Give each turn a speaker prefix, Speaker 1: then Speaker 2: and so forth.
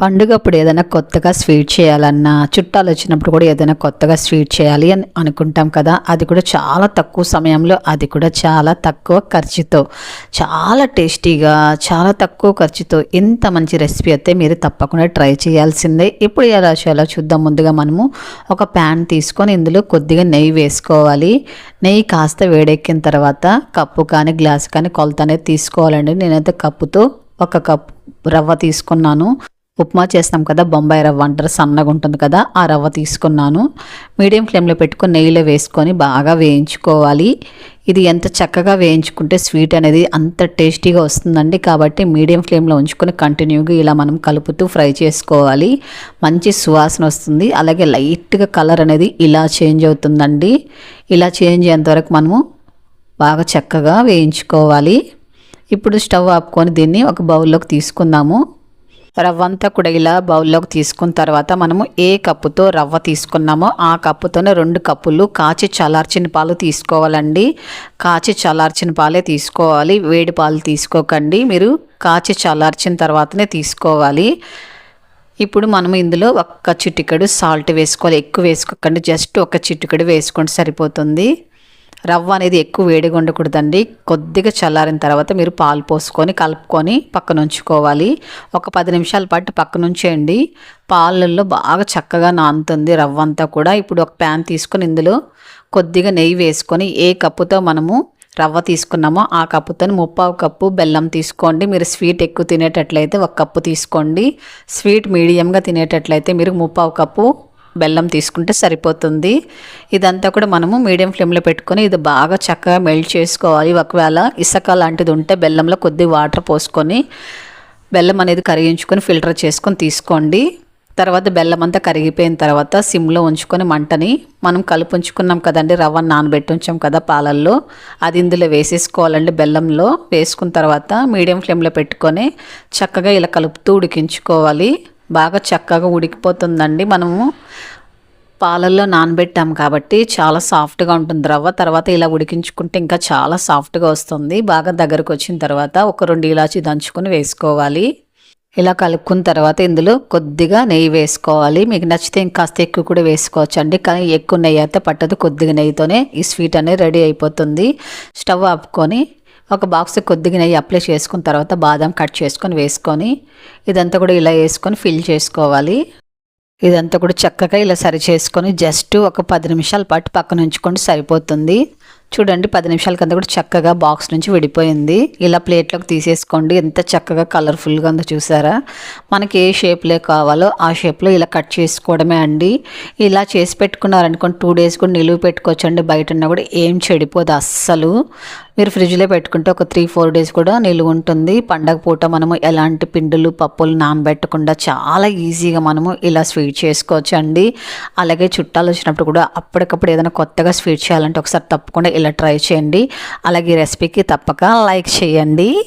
Speaker 1: పండుగప్పుడు ఏదైనా కొత్తగా స్వీట్ చేయాలన్నా చుట్టాలు వచ్చినప్పుడు కూడా ఏదైనా కొత్తగా స్వీట్ చేయాలి అని అనుకుంటాం కదా. అది కూడా చాలా తక్కువ సమయంలో అది కూడా చాలా తక్కువ ఖర్చుతో చాలా టేస్టీగా చాలా తక్కువ ఖర్చుతో ఇంత మంచి రెసిపీ అయితే మీరు తప్పకుండా ట్రై చేయాల్సిందే. ఇప్పుడు ఎలా చేయాలో చూద్దాం. ముందుగా మనము ఒక ప్యాన్ తీసుకొని ఇందులో కొద్దిగా నెయ్యి వేసుకోవాలి. నెయ్యి కాస్త వేడెక్కిన తర్వాత కప్పు కానీ గ్లాస్ కానీ కొలత అనేది తీసుకోవాలండి. నేనైతే కప్పుతో ఒక కప్ రవ్వ తీసుకున్నాను. ఉప్మా చేస్తాం కదా బొంబాయి రవ్వ అంటారు సన్నగా ఉంటుంది కదా ఆ రవ్వ తీసుకున్నాను. మీడియం ఫ్లేమ్లో పెట్టుకొని నెయ్యిలో వేసుకొని బాగా వేయించుకోవాలి. ఇది ఎంత చక్కగా వేయించుకుంటే స్వీట్ అనేది అంత టేస్టీగా వస్తుందండి. కాబట్టి మీడియం ఫ్లేమ్లో ఉంచుకొని కంటిన్యూగా ఇలా మనం కలుపుతూ ఫ్రై చేసుకోవాలి. మంచి సువాసన వస్తుంది. అలాగే లైట్గా కలర్ అనేది ఇలా చేంజ్ అవుతుందండి. ఇలా చేంజ్ అయ్యేంతవరకు మనము బాగా చక్కగా వేయించుకోవాలి. ఇప్పుడు స్టవ్ ఆపుకొని దీన్ని ఒక బౌల్లోకి తీసుకుందాము. రవ్వ అంతా కూడా ఇలా బౌల్లోకి తీసుకున్న తర్వాత మనము ఏ కప్పుతో రవ్వ తీసుకున్నామో ఆ కప్పుతోనే రెండు కప్పులు కాచి చల్లార్చిన పాలు తీసుకోవాలండి. కాచి చల్లార్చిన పాలే తీసుకోవాలి. వేడి పాలు తీసుకోకండి. మీరు కాచి చల్లార్చిన తర్వాతనే తీసుకోవాలి. ఇప్పుడు మనం ఇందులో ఒక్క చిటికెడు సాల్ట్ వేసుకోవాలి. ఎక్కువ వేసుకోకండి. జస్ట్ ఒక చిటికెడు వేసుకుంటే సరిపోతుంది. రవ్వ అనేది ఎక్కువ వేడిగా ఉండకూడదండి. కొద్దిగా చల్లారిన తర్వాత మీరు పాలు పోసుకొని కలుపుకొని పక్కన ఉంచుకోవాలి ఒక పది నిమిషాల పాటు పక్కన ఉంచేయండి పాలల్లో బాగా చక్కగా నానుతుంది రవ్వ అంతా కూడా. ఇప్పుడు ఒక ప్యాన్ తీసుకొని ఇందులో కొద్దిగా నెయ్యి వేసుకొని ఏ కప్పుతో మనము రవ్వ తీసుకున్నామో ఆ కప్పుతో ముప్పావు కప్పు బెల్లం తీసుకోండి. మీరు స్వీట్ ఎక్కువ తినేటట్లయితే ఒక కప్పు తీసుకోండి. స్వీట్ మీడియంగా తినేటట్లయితే మీరు ముప్పావు కప్పు బెల్లం తీసుకుంటే సరిపోతుంది. ఇదంతా కూడా మనము మీడియం ఫ్లేమ్లో పెట్టుకొని ఇది బాగా చక్కగా మెల్ట్ చేసుకోవాలి. ఒకవేళ ఇసుక లాంటిది ఉంటే బెల్లంలో కొద్ది వాటర్ పోసుకొని బెల్లం అనేది కరిగించుకొని ఫిల్టర్ చేసుకొని తీసుకోండి. తర్వాత బెల్లం అంతా కరిగిపోయిన తర్వాత సిమ్లో ఉంచుకొని మంటని మనం కలుపు ఉంచుకున్నాం కదండి రవ్వ నానబెట్టి ఉంచాం కదా పాలల్లో అది ఇందులో వేసేసుకోవాలండి బెల్లంలో. వేసుకున్న తర్వాత మీడియం ఫ్లేమ్లో పెట్టుకొని చక్కగా ఇలా కలుపుతూ ఉడికించుకోవాలి. బాగా చక్కగా ఉడికిపోతుందండి మనము. పాలల్లో నానబెట్టాం కాబట్టి చాలా సాఫ్ట్గా ఉంటుంది రవ్వ. తర్వాత ఇలా ఉడికించుకుంటే ఇంకా చాలా సాఫ్ట్గా వస్తుంది. బాగా దగ్గరకు వచ్చిన తర్వాత ఒక రెండు ఇలాచి దంచుకొని వేసుకోవాలి. ఇలా కలుపుకున్న తర్వాత ఇందులో కొద్దిగా నెయ్యి వేసుకోవాలి. మీకు నచ్చితే ఇంకాస్త ఎక్కువ కూడా వేసుకోవచ్చు అండి కానీ ఎక్కువ నెయ్యి అయితే పట్టదు. కొద్దిగా నెయ్యితోనే ఈ స్వీట్ అనేది రెడీ అయిపోతుంది. స్టవ్ ఆపుకొని ఒక బాక్స్ కొద్దిగా నెయ్యి అప్లై చేసుకున్న తర్వాత బాదం కట్ చేసుకొని వేసుకొని ఇదంతా కూడా ఇలా వేసుకొని ఫిల్ చేసుకోవాలి. ఇదంతా కూడా చక్కగా ఇలా సరి చేసుకొని జస్ట్ ఒక పది నిమిషాల పాటు పక్కన ఉంచుకొని సరిపోతుంది. చూడండి పది నిమిషాల కింద కూడా చక్కగా బాక్స్ నుంచి విడిపోయింది. ఇలా ప్లేట్లోకి తీసేసుకోండి. ఎంత చక్కగా కలర్ఫుల్గా ఉందో చూసారా? మనకి ఏ షేప్లో కావాలో ఆ షేప్లో ఇలా కట్ చేసుకోవడమే అండి. ఇలా చేసి పెట్టుకున్నారనుకోండి టూ డేస్ కూడా నిలువ పెట్టుకోవచ్చు అండి బయట ఉన్నా కూడా ఏం చెడిపోదు అస్సలు. మీరు ఫ్రిడ్జ్లో పెట్టుకుంటే ఒక త్రీ ఫోర్ డేస్ కూడా నిలువ ఉంటుంది. పండగ పూట మనము ఎలాంటి పిండులు పప్పులు నానబెట్టకుండా చాలా ఈజీగా మనము ఇలా స్వీట్ చేసుకోవచ్చు అండి. అలాగే చుట్టాలు వచ్చినప్పుడు కూడా అప్పటికప్పుడు ఏదైనా కొత్తగా స్వీట్ చేయాలంటే ఒకసారి తప్పకుండా ఇలా ట్రై చేయండి. అలాగే రెసిపీకి తప్పక లైక్ చేయండి.